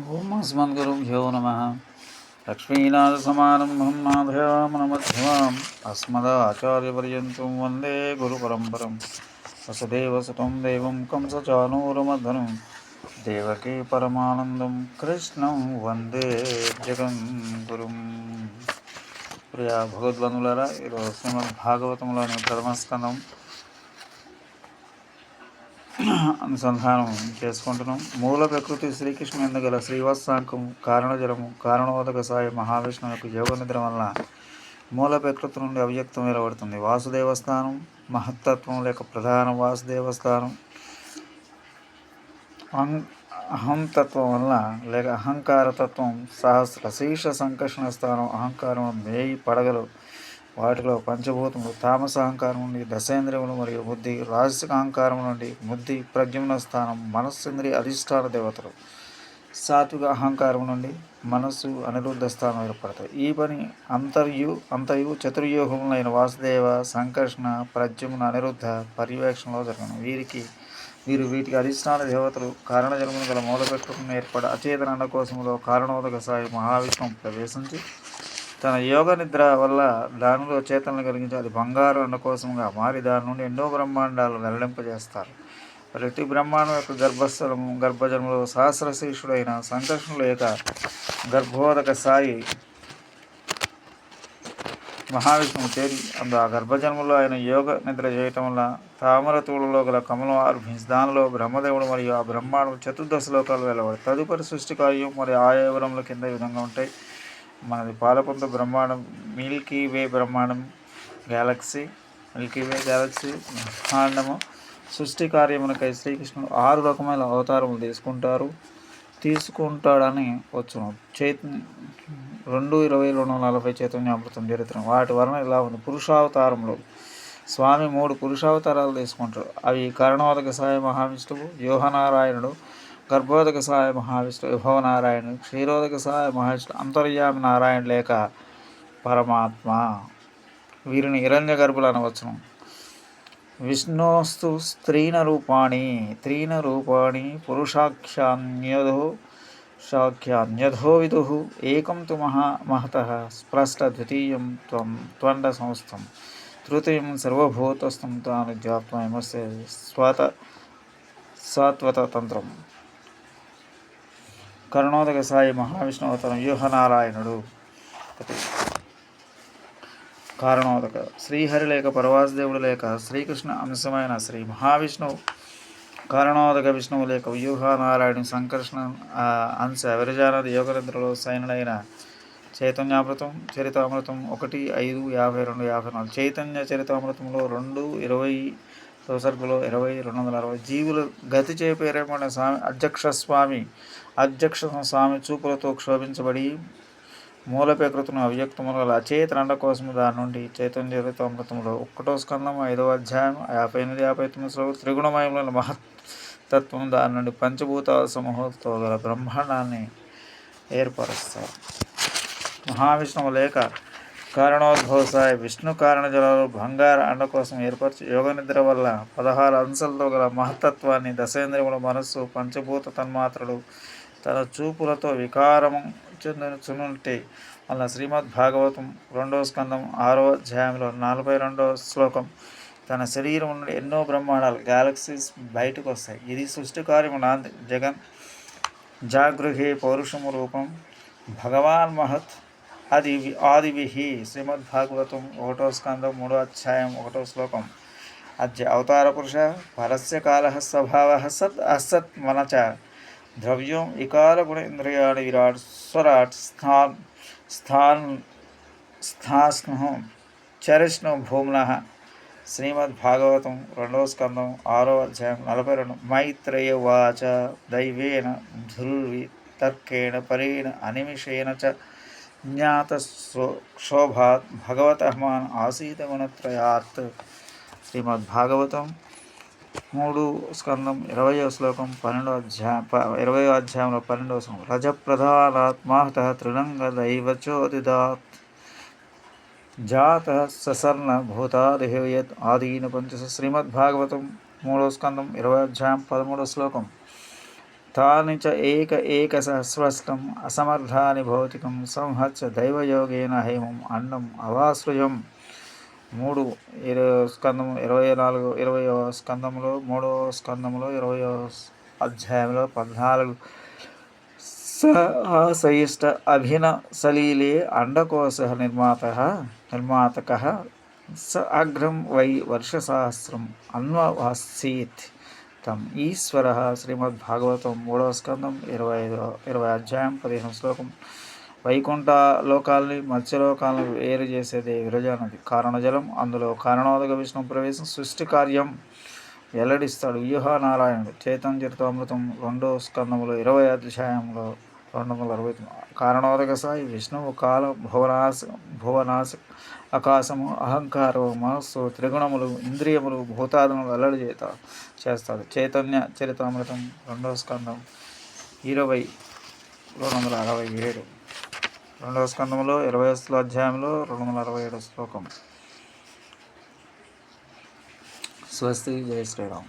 ఓం అస్మద్గురుభ్యో నమ. లక్ష్మీనాథసమారంభం నాభయామనమధ్యమాం అస్మదాచార్యపర్యంతం వందే గురుపరంపరం. వసుదేవసుతం దేవం కంసచానూరమధనం. దేవకీ పరమానందం. కృష్ణం వందే జగన్ గురుం ప్రియా భగవద్బంధులారా ఈరోజు శ్రీమద్ భాగవతంలోని ధర్మస్కందం అనుసంధానం చేసుకుంటున్నాం. మూల ప్రకృతి శ్రీకృష్ణ ఎందుగల శ్రీవత్సాంకం కారణజలము కారణోదక సాయి మహావిష్ణువు యొక్క యోగ నిద్ర వలన మూల ప్రకృతి నుండి అవ్యక్తం వెలువడుతుంది వాసుదేవస్థానం మహత్తత్వం లేక ప్రధాన వాసుదేవస్థానం. అహంతత్వం వల్ల లేక అహంకారతత్వం సహస్ర శీర్ష సంకర్షణ స్థానం అహంకారం మేయి పడగలు వాటిలో పంచభూతములు తామస అహంకారం నుండి దశేంద్రియములు మరియు బుద్ధి రాజసిక అహంకారం నుండి బుద్ధి ప్రజ్ఞమున స్థానం మనస్సేంద్రియ అధిష్టాన దేవతలు. సాత్విక అహంకారం నుండి మనస్సు అనిరుద్ధ స్థానం ఏర్పడతాయి. ఈ పని అంతర్యు అంతయు చతుర్యూహములైన వాసుదేవ సంకర్షణ ప్రజ్ఞమున అనిరుద్ధ పర్యవేక్షణలో జరగను. వీరికి వీరు వీటికి అధిష్టాన దేవతలు కారణజన్మను గల మూలపెట్టుకుని ఏర్పడ అచేతన కోసంలో కారణోదక సాయి మహావిష్ణువు ప్రవేశించి తన యోగ నిద్ర వల్ల దానిలో చేతనలు కలిగించి అది బంగారు అన్న కోసంగా మారి దాని నుండి ఎన్నో బ్రహ్మాండాలు వెల్లడింపజేస్తారు. ప్రతి బ్రహ్మాండం యొక్క గర్భస్థలము గర్భజన్మలో శిష్యుడైన సంకర్షణ యొక్క గర్భోదక సాయి మహావిష్ణువు చేరి అందు ఆ గర్భజన్మలో ఆయన యోగ నిద్ర చేయటం వల్ల తామర తూడులో గల కమలం ఆర్భించి దానిలో బ్రహ్మదేవుడు మరియు ఆ బ్రహ్మాండం చతుర్దశ లోకాలు వెళ్ళబడి తదుపరి సృష్టి కార్యం మరియు ఆయా కింద విధంగా ఉంటాయి. మనది పాలపుంత బ్రహ్మాండం మిల్కీ వే బ్రహ్మాండం గ్యాలక్సీ మిల్కీ వే గ్యాలక్సీ బ్రహ్మాండము. సృష్టి కార్యమునకై శ్రీకృష్ణుడు ఆరు రకమైన అవతారములు తీసుకుంటారు. తీసుకుంటాడని వచ్చును. చైతన్య రెండు ఇరవై రెండు నలభై చైతన్య అమృతం చరిత్ర. వాటి వలన ఇలా ఉంది. పురుషావతారంలో స్వామి మూడు పురుషావతారాలు తీసుకుంటాడు అవి కరణోదక సాయి మహావిష్ణువు యోహనారాయణుడు గర్భోదక సహాయ మహావిష్ణు విభవ నారాయణ క్షీరోదక సహాయ మహావిష్ణు అంతర్యామి నారాయణ లేక పరమాత్మ. వీరిని హిరణ్య గర్భులు అనవచ్చును. విష్ణోస్తు స్త్రీన రూపాణి త్రీన రూపాణి పురుషాఖ్యాన్యధో శాఖ్యాన్యధో విదు ఏకం తు మహా మహత స్పృష్ట ద్వితీయం త్వం త్వండ సంస్థం తృతీయం సర్వభూతస్థం తాను జాప్తమస్య స్వత సాత్వత తంత్రం. కరుణోదక సాయి మహావిష్ణు అవతారం వ్యూహనారాయణుడు. కారణోదక శ్రీహరి లేక పరవాసుదేవుడు లేక శ్రీకృష్ణ అంశమైన శ్రీ మహావిష్ణువు. కారణోదక విష్ణువు లేక వ్యూహనారాయణుడు సంకర్షణ అంశ విరజానది యోగనిద్రలో సైనుడైన చైతన్యామృతం చరితామృతం ఒకటి ఐదు యాభై రెండు యాభై నాలుగు. చైతన్య చరితామృతంలో రెండు ఇరవై సంసర్గలో ఇరవై రెండు వందల అరవై. జీవులు గతి చేపేరేమన్న స్వామి అధ్యక్ష స్వామి అధ్యక్ష స్వామి చూపులతో క్షోభించబడి మూలపేకృతును అవ్యక్తముల అచేతనండ కోసం దాని నుండి చైతన్య అమృతంలో ఒక్కటో స్కందం ఐదవ అధ్యాయం యాభై ఎనిమిది యాభై తొమ్మిది శ్లోకం త్రిగుణమయముల మహత్తత్వం దాని నుండి పంచభూత సమూహంతో గల బ్రహ్మాండాన్ని ఏర్పరుస్తారు. మహావిష్ణువు లేక కారణోద్భవసాయ విష్ణు కారణ జలాలు బంగార అండ కోసం ఏర్పరిచి యోగ నిద్ర వల్ల పదహారు అంశాలతో గల మహత్తత్వాన్ని దశేంద్రియముల మనస్సు పంచభూత తన్మాత్రలు తన చూపులతో వికారము చెందుచునుంటే వల్ల శ్రీమద్ భాగవతం రెండవ స్కందం ఆరో అధ్యాయంలో నలభై రెండవ శ్లోకం. తన శరీరం నుండి ఎన్నో బ్రహ్మాండాలు గ్యాలక్సీస్ బయటకు వస్తాయి. ఇది సృష్టి కార్యము నాంది. జగన్ జాగృహే పౌరుషము రూపం. భగవాన్ మహత్ అది ఆదివిహి శ్రీమద్ భాగవతం ఒకటో స్కందం మూడో అధ్యాయం ఒకటో శ్లోకం. అద్య అవతార పురుష పరస్య కాల స్వభావ సత్ అసత్ మనచ ద్రవ్యం వికార గుణ ఇంద్రియాణి విరాట్ స్వరాట్ స్థాన్ స్థాన్ స్థాస్ను చరిష్ణు భూమ్న. శ్రీమద్భాగవతం రెండవ స్కందం ఆరో అధ్యాయం నలభై రెండు. మైత్రేయ వాచ దైవేన ధృవి తర్కేణ పరేణ అనిమిషేణ చ జ్ఞాత శోభాత్ భగవత మాన్ ఆసీత గుణత్రయాత్. శ్రీమద్భాగవతం మూడు స్కందం ఇరవయో శ్లోకం పన్నెండో అధ్యాయం ఇరవయో అధ్యాయంలో పన్నెండవ శ్లోకం. రజప్రధానాత్మాహత తృణంగ దైవచోదిదాత్ జాత ససర్ణ భూతాదిహేయత్ ఆదీన పంచ శ్రీమద్భాగవతం మూడో స్కందం ఇరవై అధ్యాయం పదమూడో శ్లోకం. తాని చ ఏక ఏక సహస్రష్టం అసమర్థాని భౌతికం సంహత్స దైవయోగేన హేమం అన్నం అవాసృజం మూడు ఇరవై స్కందం ఇరవై నాలుగు ఇరవై స్కందంలో మూడవ స్కందంలో ఇరవై అధ్యాయంలో పద్నాలుగు సయిష్ట అభిన సలీలే అండకోశ నిర్మాత నిర్మాతక స అగ్రం వై వర్షసహస్రం అన్వవాసీత్ తం ఈశ్వర శ్రీమద్భాగవతం మూడవ స్కందం ఇరవై ఐదు ఇరవై అధ్యాయం పదిహేను శ్లోకం. వైకుంఠ లోకాలని మత్స్యలోకాలను వేరు చేసేది విరజానది. కారణజలం అందులో కారణోదక విష్ణు ప్రవేశం సృష్టి కార్యం వెల్లడిస్తాడు వ్యూహ నారాయణుడు చైతన్ చరితామృతం రెండో స్కందములో ఇరవై అధ్యాయంలో రెండు వందల అరవై కారణోదక సాయి విష్ణువు కాలం భువనాశ భువనాశ ఆకాశము అహంకారము మనస్సు త్రిగుణములు ఇంద్రియములు భూతాలను వెల్లడి చేత చేస్తాడు. చైతన్య చరితామృతం రెండవ స్కందం ఇరవై రెండు వందల అరవై ఏడు. రెండవ స్కంధంలో ఇరవై అధ్యాయంలో రెండు వందల అరవై ఏడు శ్లోకం స్వస్తి జయ శ్రీరామ్.